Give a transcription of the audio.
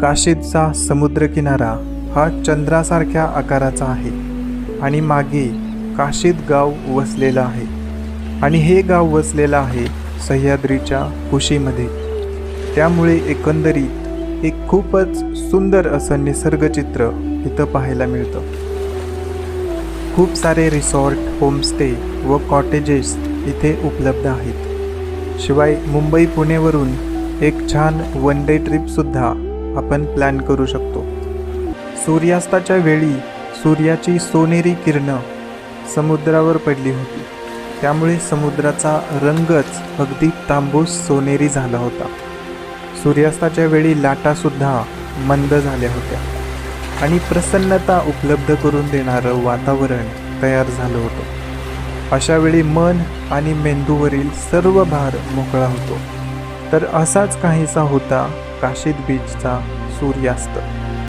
काशीदचा समुद्रकिनारा हा चंद्रासारख्या आकाराचा आहे आणि मागे काशीद गाव वसलेलं आहे. आणि हे गाव वसलेलं आहे सह्याद्रीच्या कुशीमध्ये. त्यामुळे एकंदरीत एक खूपच सुंदर असं निसर्गचित्र इथं पाहायला मिळतं. खूप सारे रिसॉर्ट होमस्टे व कॉटेजेस इथे उपलब्ध आहेत. शिवाय मुंबई पुणेवरून एक छान वन डे ट्रिपसुद्धा आपण प्लॅन करू शकतो. सूर्यास्ताच्या वेळी सूर्याची सोनेरी किरणं समुद्रावर पडली होती. त्यामुळे समुद्राचा रंगच अगदी तांबूस सोनेरी झाला होता. सूर्यास्ताच्या वेळी लाटासुद्धा मंद झाल्या होत्या. आणि प्रसन्नता उपलब्ध करून देणारं वातावरण तयार झालं होतं. अशावेळी मन आणि मेंदूवरील सर्व भार मोकळा होतो. तर असाच काहीसा होता काशीद बीचचा सूर्यास्त.